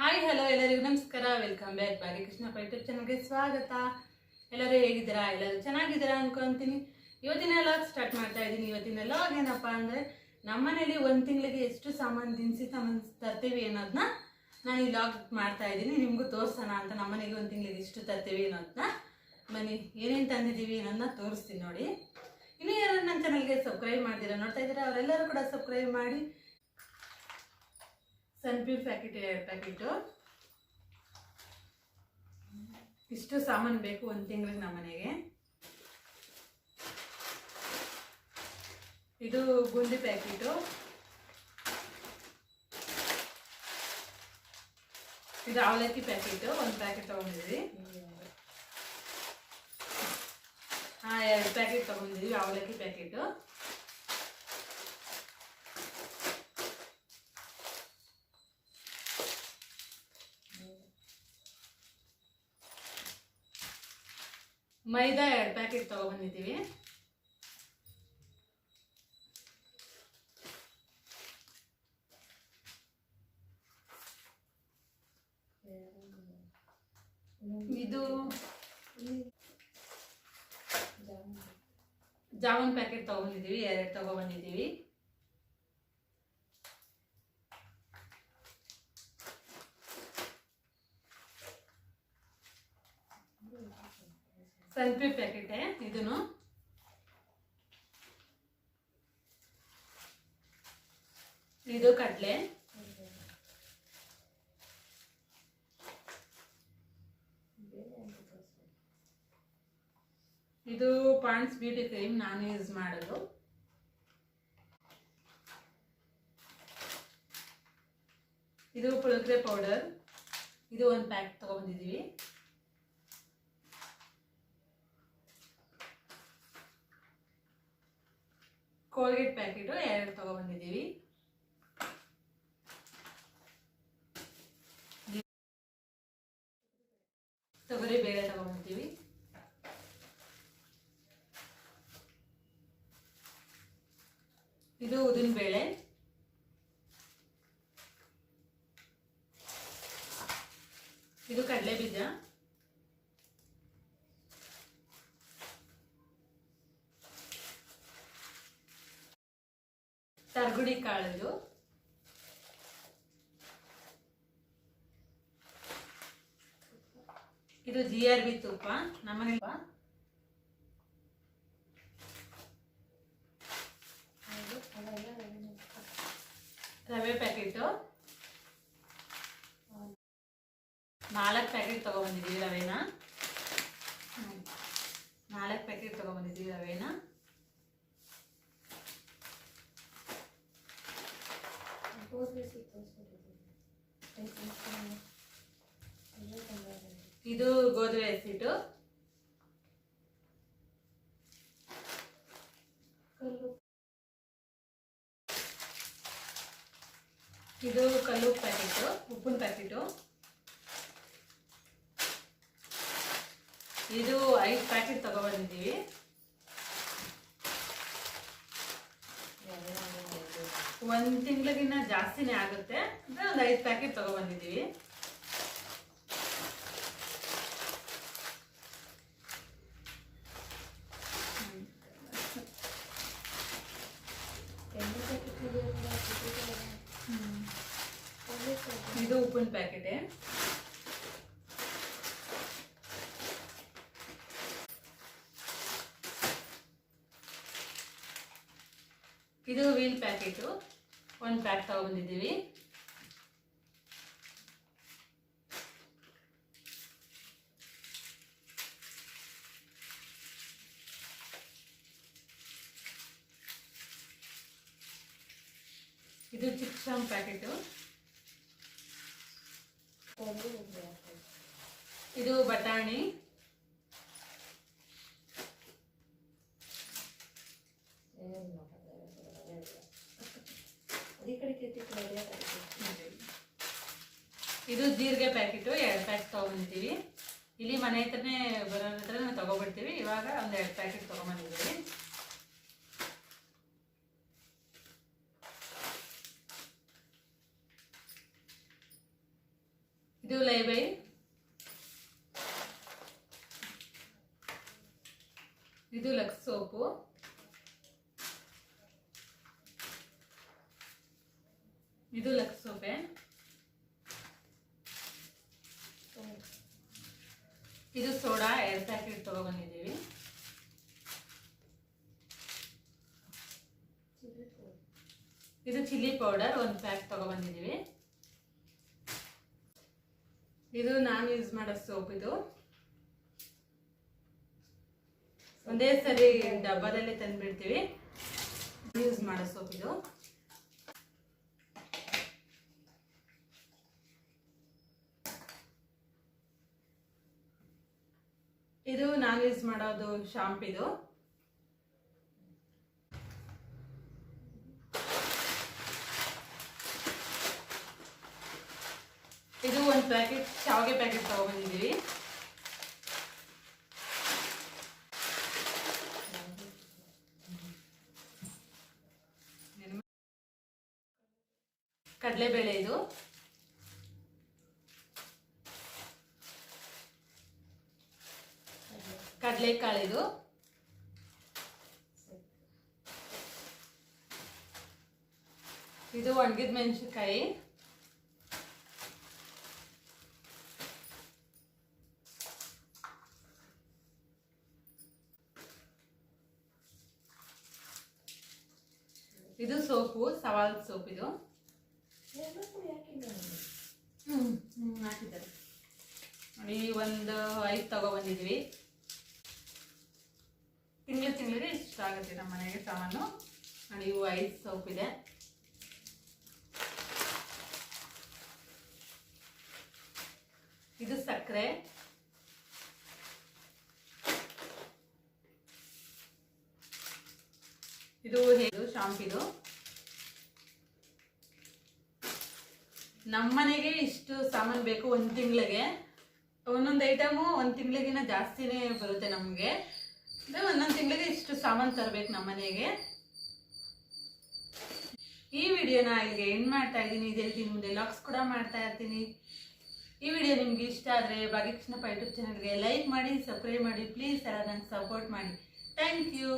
Hi hello ಎಲ್ಲರಿಗೂ ನಮಸ್ಕಾರ. Welcome back ಬಾಗಿ ಕೃಷ್ಣಪ್ಪ ಯೂಟ್ಯೂಬ್ ಚಾನಲ್ಗೆ ಸ್ವಾಗತ. ಎಲ್ಲರೂ ಹೇಗಿದ್ದೀರಾ? ಎಲ್ಲರೂ ಚೆನ್ನಾಗಿದ್ದೀರಾ ಅನ್ಕೊಂತೀನಿ. ಇವತ್ತಿನ ಲಾಗ್ ಸ್ಟಾರ್ಟ್ ಮಾಡ್ತಾ ಇದ್ದೀನಿ. ಇವತ್ತಿನ ಲಾಗ್ ಏನಪ್ಪ ಅಂದರೆ ನಮ್ಮನೇಲಿ ಒಂದು ತಿಂಗಳಿಗೆ ಎಷ್ಟು ಸಾಮಾನು, ದಿನಸಿ ಸಾಮಾನು ತರ್ತೀವಿ ಅನ್ನೋದನ್ನ ನಾನು ಈ ಲಾಗ್ ಮಾಡ್ತಾ ಇದ್ದೀನಿ. ನಿಮಗೂ ತೋರಿಸೋಣ ಅಂತ ನಮ್ಮನೆಗೆ ಒಂದು ತಿಂಗಳಿಗೆ ಇಷ್ಟು ತರ್ತೀವಿ ಅನ್ನೋದನ್ನ ಬನ್ನಿ, ಏನೇನು ತಂದಿದ್ದೀವಿ ಅನ್ನೋದನ್ನ ತೋರಿಸ್ತೀನಿ ನೋಡಿ. ಇನ್ನೂ ಯಾರು ನನ್ನ ಚಾನಲ್ಗೆ ಸಬ್ಸ್ಕ್ರೈಬ್ ಮಾಡ್ತೀರಾ ನೋಡ್ತಾ ಇದ್ದೀರಾ, ಅವರೆಲ್ಲರೂ ಕೂಡ ಸಬ್ಸ್ಕ್ರೈಬ್ ಮಾಡಿ. Sunpure packet, packet. ಇಷ್ಟು ಸಾಮಾನು ಬೇಕು ಒಂದು ತಿಂಗಳಿಗೆ ನಮ್ಮ ಮನೆಗೆ. ಇದು ಬೂಂದಿ ಪ್ಯಾಕೆಟು. ಇದು ಅವಲಕ್ಕಿ ಪ್ಯಾಕೆಟು, ಒಂದು ಪ್ಯಾಕೆಟ್ ತೊಗೊಂಡಿದ್ವಿ. ಹಾಂ, ಎರಡು ಪ್ಯಾಕೆಟ್ ತೊಗೊಂಡಿದ್ವಿ ಅವಲಕ್ಕಿ ಪ್ಯಾಕೆಟು. ಮೈದಾ ಎರಡು ಪ್ಯಾಕೆಟ್ ತೊಗೊಬಂದಿದ್ದೀವಿ. ಇದು ಜಾಮೂನ್ ಪ್ಯಾಕೆಟ್ ತೊಗೊಂಡಿದ್ದೀವಿ ಎರಡು ತೊಗೊಬಂದಿದ್ದೀವಿ. ಸನ್ಪಿ ಪ್ಯಾಕೆಟ್ ಇದನ್ನು. ಇದು ಕಡಲೆ. ಇದು ಪಾಂಡ್ಸ್ ಬ್ಯೂಟಿ ಕ್ರೀಮ್ ನಾನು ಯೂಸ್ ಮಾಡೋದು. ಇದು ಪುಳಗ್ರೆ ಪೌಡರ್. ಇದು ಒಂದು ಪ್ಯಾಕ್ ತಗೊಂಡಿದ್ದೀವಿ ಕೋಲ್ಗೇಟ್ ಪ್ಯಾಕೆಟು ಎರಡು ತಗೊಬಂದಿದ್ದೀವಿ. ತೊಗರಿ ಬೇಳೆ ತಗೊಂಡಿದ್ದೀವಿ ಇದು ಉದಿನ ಬೇಳೆ. ಇದು ಕಡಲೆ ಬೀಜ ಕಾಳು ಇದು ಜಿ ಆರ್ ಬಿ ತುಪ್ಪ. ನಮ್ಮನೆ ರವೆ ಪ್ಯಾಕೆಟು. ನಾಲ್ಕು ಪ್ಯಾಕೆಟ್ ತೊಗೊಬಂದಿದ್ದೀವಿ ರವೆನ. ನಾಲ್ಕು ಪ್ಯಾಕೆಟ್ ತೊಗೊಬಂದಿದ್ದೀವಿ ರವೆನ. ಇದು ಗೋಧಿ ಹಸಿಟ್ಟು ಇದು ಕಲ್ಲು ಪ್ಯಾಕೆಟು ಉಪ್ಪಿನ ಪ್ಯಾಕೆಟು ಇದು ಐದು ಪ್ಯಾಕೆಟ್ ತಗೊಬಂದಿದ್ದೀವಿ ಒಂದು ತಿಂಗಳಿಗಿನ್ನ ಜಾಸ್ತಿನೇ ಆಗುತ್ತೆ. ಅಂದರೆ ಒಂದು ಐದು ಪ್ಯಾಕೆಟ್ ತೊಗೊಬಂದಿದ್ದೀವಿ ಇದು ಉಪ್ಪಿನ ಪ್ಯಾಕೆಟೆ ಇದು ವೀಲ್ ಪ್ಯಾಕೆಟು ಒಂದು ಪ್ಯಾಕ್ ತಗೊಬಂದಿದ್ದೀವಿ ಇದು ಚಿಕ್ಸಮ್ ಪ್ಯಾಕೆಟು. ಇದು ಬಟಾಣಿ. ಇದು ಜೀರಿಗೆ ಪ್ಯಾಕೆಟು, ಎರಡು ಪ್ಯಾಕೆಟ್ ತೊಗೊಂಡಿದ್ದೀವಿ ಇಲ್ಲಿ ಮನೆ ಹತ್ರನೇ ಬರೋ ಹತ್ರ ನಾವು ತೊಗೊಬಿಡ್ತೀವಿ. ಇವಾಗ ಒಂದು ಎರಡು ಪ್ಯಾಕೆಟ್ ತೊಗೊಂಬಂದಿದ್ದೀವಿ ಇದು ಲೈಬೈ ಇದು ಲಕ್ಸ್ ಸೋಪು. ಇದು ಲಕ್ಸ್ ಸೋಪೆ. ಇದು ಸೋಡಾ, ಎರಡು ಪ್ಯಾಕೆಟ್ ತಗೊಬಂದಿದ್ದೀವಿ. ಇದು ಚಿಲ್ಲಿ ಪೌಡರ್, ಒಂದು ಪ್ಯಾಕ್ ತಗೊಬಂದಿದ್ದೀವಿ. ಇದು ನಾನು ಯೂಸ್ ಮಾಡೋ ಸೋಪ್ ಇದು. ಒಂದೇ ಸರಿ ಡಬ್ಬದಲ್ಲೇ ತಂದ್ಬಿಡ್ತೀವಿ. ಯೂಸ್ ಮಾಡೋ ಸೋಪ್ ಇದು. ಇದು ನಾನ್ ಯೂಸ್ ಮಾಡೋದು ಶಾಂಪಿದು. ಇದು ಒಂದು ಪ್ಯಾಕೆಟ್ ಶಾವಿಗೆ ಪ್ಯಾಕೆಟ್ ತಗೊಬಂದಿದ್ದೀವಿ ಕಡಲೆಬೇಳೆ ಇದು. ಕಡಲೆಕಾಳು ಇದು. ಒಣಗಿದ ಮೆಣಸಿನ್ಕಾಯಿ. ಇದು ಸೋಪು ಸವಾಲ್ ಸೋಪ್ ಇದು. ಹಾಕಿದ್ದಾರೆ. ನೋಡಿ ಒಂದು ಐದು ತಗೊಬಂದಿದ್ವಿ ತಿಂಗಳು ತಿಂಗಳಿಗೆ ಇಷ್ಟ ಆಗುತ್ತೆ ನಮ್ಮ ಮನೆಗೆ ಸಾಮಾನು. ನೋಡಿ, ಇವು ಐದು ಸೋಪ್ ಇದೆ. ಇದು ಸಕ್ಕರೆ. ಇದು ಇದು ಶಾಂಪಿದು. ನಮ್ಮನೆಗೆ ಇಷ್ಟು ಸಾಮಾನು ಬೇಕು ಒಂದು ತಿಂಗಳಿಗೆ. ಒಂದೊಂದು ಐಟಮು ಒಂದು ತಿಂಗಳಿಗಿನ ಜಾಸ್ತಿನೇ ಬರುತ್ತೆ ನಮಗೆ. ಒಂದೊಂದು ತಿಂಗಳಿಗೆ ಇಷ್ಟು ಸಾಮಾನು ತರಬೇಕು ನಮ್ಮ ಮನೆಗೆ. ಈ ವಿಡಿಯೋನ ಇಲ್ಲಿಗೆ ಏನು ಮಾಡ್ತಾ ಇದ್ದೀನಿ. ಇದೇ ರೀತಿ ಮುಂದೆ ಲಾಕ್ಸ್ ಕೂಡ ಮಾಡ್ತಾ ಇರ್ತೀನಿ. ಈ ವಿಡಿಯೋ ನಿಮ್ಗೆ ಇಷ್ಟ ಆದರೆ ಭಾಗ್ಯಕೃಷ್ಣಪ್ಪ ಯೂಟ್ಯೂಬ್ ಚಾನಲ್ಗೆ ಲೈಕ್ ಮಾಡಿ ಸಬ್ಸ್ಕ್ರೈಬ್ ಮಾಡಿ ಪ್ಲೀಸ್ ನಂಗೆ ಸಪೋರ್ಟ್ ಮಾಡಿ. Thank you